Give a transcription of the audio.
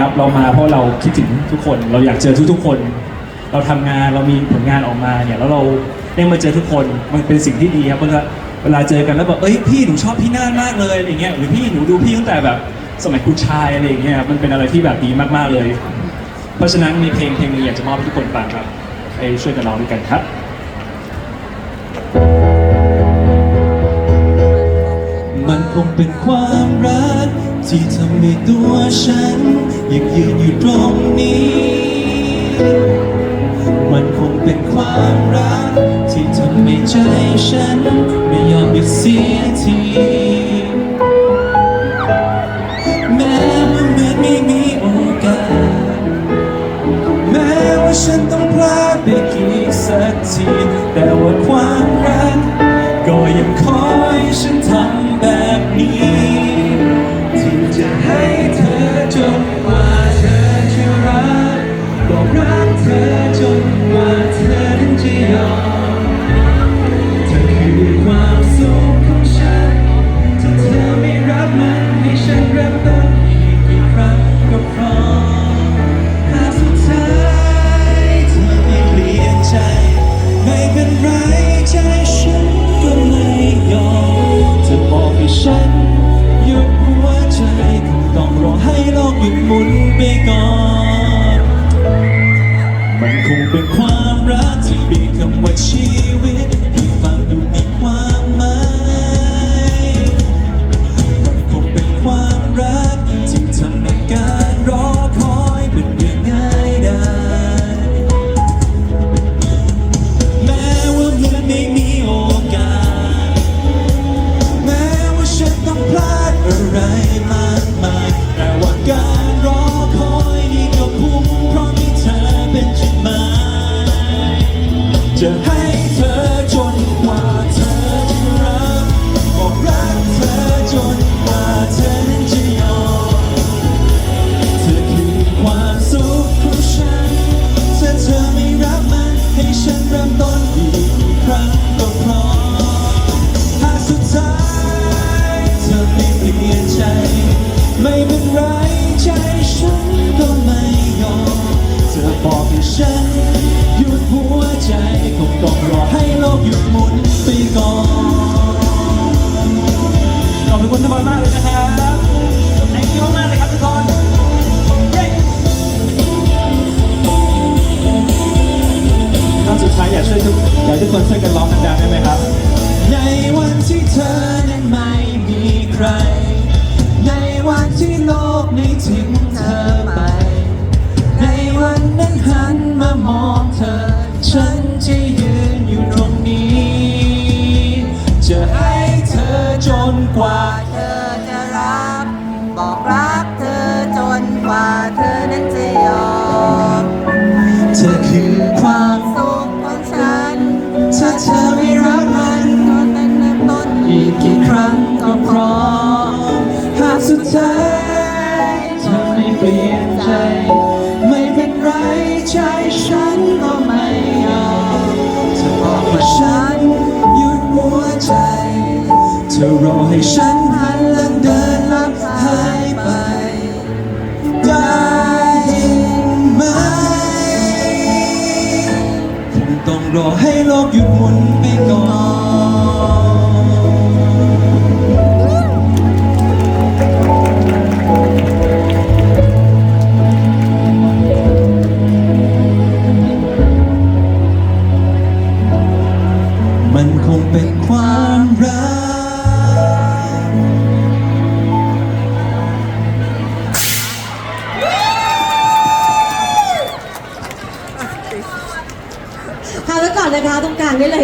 ครับเรามาเพราะเราคิดถึงทุกคน เราอยากเจอทุกๆคน เราทำงานเรามีผลงานออกมาเนี่ยแล้วเราได้มาเจอทุกคนมันเป็นสิ่งที่ดีครับเวลาเวลาเจอกันแล้วบอกเอ้ยพี่หนูชอบพี่น่านมากเลยอะไรเงี้ยหรือพี่หนูดูพี่ตั้งแต่แบบสมัยคุณชายอะไรอย่างเงี้ยมันเป็นอะไรที่แบบดีมากๆเลย เพราะฉะนั้นมีเพลงเพลงหนึงอยากจะมอบให้ทุกคนฟังครับไปช่วยกันร้องด้วยกันครับ มันคงเป็นความ ที่ทำให้ตัวฉันยังยืนอยู่ตรงนี้ มันคงเป็นความรัก ที่ทำให้ใจฉัน ไม่ยอมหยุดเสียทีแม้ว่าเหมือนไม่มีโอกาส แม้ว่าฉันต้องพลาดไปกี่สักที แต่ว่าความรัก ก็ยังคอยฉันทำ จะให้ กอนขอบคุณทุกคนมากเลยนะครับ thank you มากเลยครับทุกคนเย้ท่อนสุดท้ายอยากช่วยทุกอยากทุกคนช่วยกันร้องดังๆได้ไหมครับ ในวันที่เธอนั้นไม่มีใคร ในวันที่โลกไม่ทิ้ง กว่าเธอจะรับ บอกรักเธอจนกว่าเธอนั้นจะยอม เธอคือความสุขของฉัน ถ้าเธอไม่รักมันก็ตั้งแต่ต้นอีกกี่ครั้งก็พร้อมหากสุดท้ายเธอไม่เปลี่ยนใจ อรอให้ฉันหันหลังเดินลับหายไปได้ไหมคงต้องรอให้โลกหยุดหมุนไปก่อนมันคงเป็นความ นะคะตรงกลางได้เลย